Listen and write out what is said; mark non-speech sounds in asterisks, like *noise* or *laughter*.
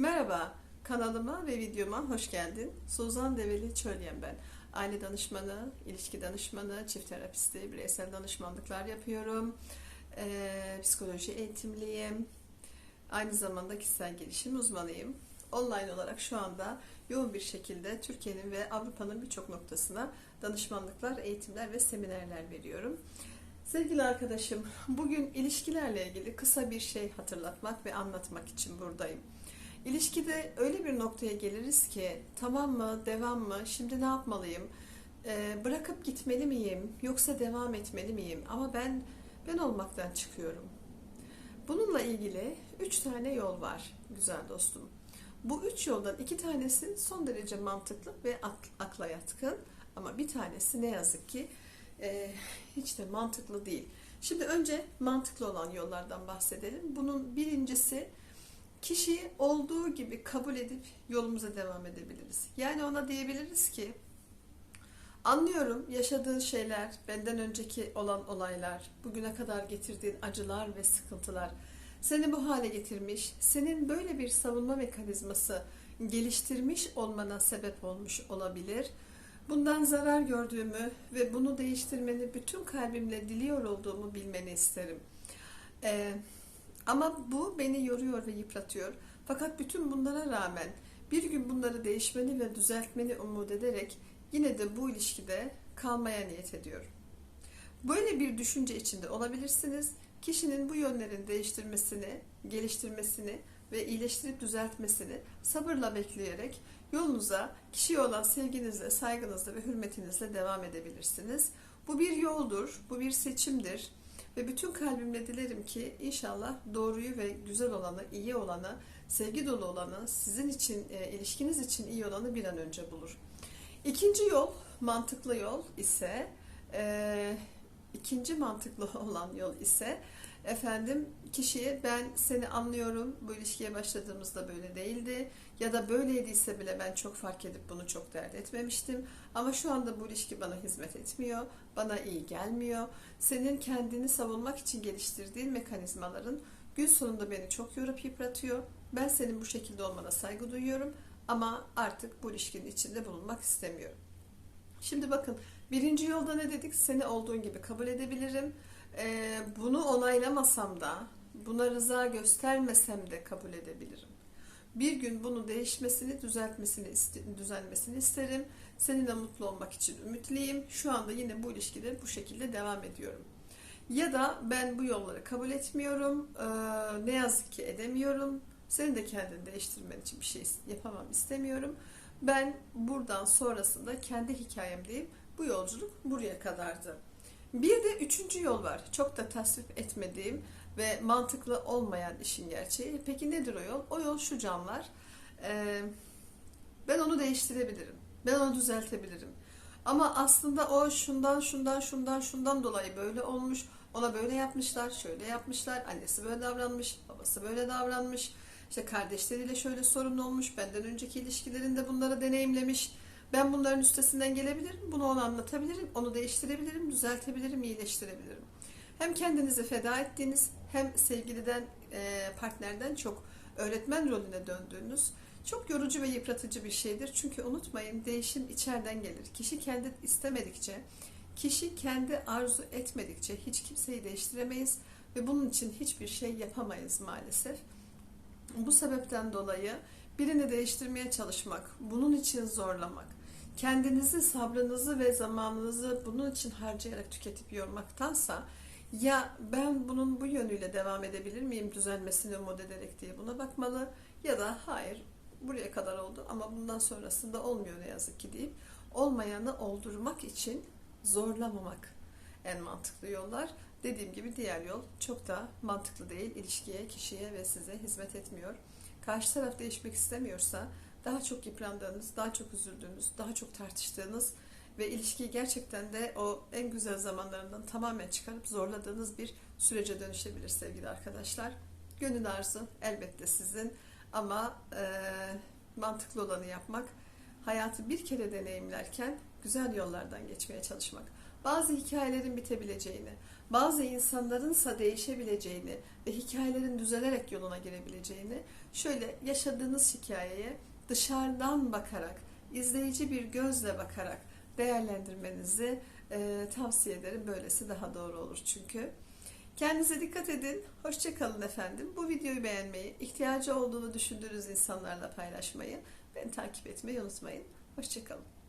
Merhaba, kanalıma ve videoma hoş geldin. Suzan Develi Çölyen ben. Aile danışmanı, ilişki danışmanı, çift terapisti, bireysel danışmanlıklar yapıyorum. Ee, psikoloji eğitimliyim. Aynı zamanda kişisel gelişim uzmanıyım. Online olarak şu anda yoğun bir şekilde Türkiye'nin ve Avrupa'nın birçok noktasına danışmanlıklar, eğitimler ve seminerler veriyorum. Sevgili arkadaşım, bugün ilişkilerle ilgili kısa bir şey hatırlatmak ve anlatmak için buradayım. İlişkide öyle bir noktaya geliriz ki tamam mı, devam mı, şimdi ne yapmalıyım, Ee, bırakıp gitmeli miyim, yoksa devam etmeli miyim? Ama ben ben olmaktan çıkıyorum. Bununla ilgili üç tane yol var güzel dostum. Bu üç yoldan iki tanesi son derece mantıklı ve ak- akla yatkın ama bir tanesi ne yazık ki e, hiç de mantıklı değil. Şimdi önce mantıklı olan yollardan bahsedelim. Bunun birincisi kişiyi olduğu gibi kabul edip yolumuza devam edebiliriz. Yani ona diyebiliriz ki anlıyorum yaşadığın şeyler, benden önceki olan olaylar, bugüne kadar getirdiğin acılar ve sıkıntılar seni bu hale getirmiş, senin böyle bir savunma mekanizması geliştirmiş olmana sebep olmuş olabilir. Bundan zarar gördüğümü ve bunu değiştirmeni bütün kalbimle diliyor olduğumu bilmeni isterim. Ee, ama bu beni yoruyor ve yıpratıyor. Fakat bütün bunlara rağmen bir gün bunları değişmeni ve düzeltmeni umut ederek yine de bu ilişkide kalmaya niyet ediyorum. Böyle bir düşünce içinde olabilirsiniz. Kişinin bu yönlerin değiştirmesini, geliştirmesini ve iyileştirip düzeltmesini sabırla bekleyerek yolunuza kişiye olan sevginizle, saygınızla ve hürmetinizle devam edebilirsiniz. Bu bir yoldur, bu bir seçimdir ve bütün kalbimle dilerim ki inşallah doğruyu ve güzel olanı, iyi olanı, sevgi dolu olanı, sizin için, e, ilişkiniz için iyi olanı bir an önce bulur. İkinci yol, mantıklı yol ise e, ikinci mantıklı *laughs* olan yol ise efendim kişiye ben seni anlıyorum bu ilişkiye başladığımızda böyle değildi. Ya da böyleydiyse bile ben çok fark edip bunu çok dert etmemiştim. Ama şu anda bu ilişki bana hizmet etmiyor bana iyi gelmiyor. Senin kendini savunmak için geliştirdiğin mekanizmaların gün sonunda beni çok yorup yıpratıyor. Ben senin bu şekilde olmana saygı duyuyorum ama artık bu ilişkinin içinde bulunmak istemiyorum. Şimdi bakın birinci yolda ne dedik? Seni olduğun gibi kabul edebilirim. Ee, bunu onaylamasam da, buna rıza göstermesem de kabul edebilirim. Bir gün bunu değişmesini, düzeltmesini, düzelmesini isterim. Seninle mutlu olmak için ümitliyim. Şu anda yine bu ilişkide bu şekilde devam ediyorum. Ya da ben bu yolları kabul etmiyorum. Ee, ne yazık ki edemiyorum. Senin de kendini değiştirmen için bir şey yapamam, istemiyorum. Ben buradan sonrasında kendi hikayem deyip bu yolculuk buraya kadardı. Bir de üçüncü yol var. Çok da tasvip etmediğim ve mantıklı olmayan işin gerçeği. Peki nedir o yol? O yol şu canlar. Ee, ben onu değiştirebilirim. Ben onu düzeltebilirim. Ama aslında o şundan şundan şundan şundan dolayı böyle olmuş. Ona böyle yapmışlar, şöyle yapmışlar. Annesi böyle davranmış, babası böyle davranmış. İşte kardeşleriyle şöyle sorun olmuş. Benden önceki ilişkilerinde bunları deneyimlemiş. Ben bunların üstesinden gelebilirim. Bunu ona anlatabilirim. Onu değiştirebilirim, düzeltebilirim, iyileştirebilirim. Hem kendinizi feda ettiğiniz hem sevgiliden, e, partnerden çok öğretmen rolüne döndüğünüz çok yorucu ve yıpratıcı bir şeydir. Çünkü unutmayın değişim içeriden gelir. Kişi kendi istemedikçe, kişi kendi arzu etmedikçe hiç kimseyi değiştiremeyiz ve bunun için hiçbir şey yapamayız maalesef. Bu sebepten dolayı birini değiştirmeye çalışmak, bunun için zorlamak, kendinizi, sabrınızı ve zamanınızı bunun için harcayarak tüketip yormaktansa ya ben bunun bu yönüyle devam edebilir miyim düzelmesini umut ederek diye buna bakmalı ya da hayır buraya kadar oldu ama bundan sonrasında olmuyor ne yazık ki deyip olmayanı oldurmak için zorlamamak en mantıklı yollar. Dediğim gibi diğer yol çok da mantıklı değil. İlişkiye, kişiye ve size hizmet etmiyor. Karşı taraf değişmek istemiyorsa daha çok yıprandığınız, daha çok üzüldüğünüz, daha çok tartıştığınız ve ilişkiyi gerçekten de o en güzel zamanlarından tamamen çıkarıp zorladığınız bir sürece dönüşebilir sevgili arkadaşlar. Gönül arzu elbette sizin ama e, mantıklı olanı yapmak, hayatı bir kere deneyimlerken güzel yollardan geçmeye çalışmak. bazı hikayelerin bitebileceğini, bazı insanlarınsa değişebileceğini ve hikayelerin düzelerek yoluna girebileceğini şöyle yaşadığınız hikayeye dışarıdan bakarak, izleyici bir gözle bakarak değerlendirmenizi e, tavsiye ederim. Böylesi daha doğru olur çünkü. Kendinize dikkat edin. Hoşçakalın efendim. Bu videoyu beğenmeyi, ihtiyacı olduğunu düşündüğünüz insanlarla paylaşmayı, beni takip etmeyi unutmayın. Hoşçakalın.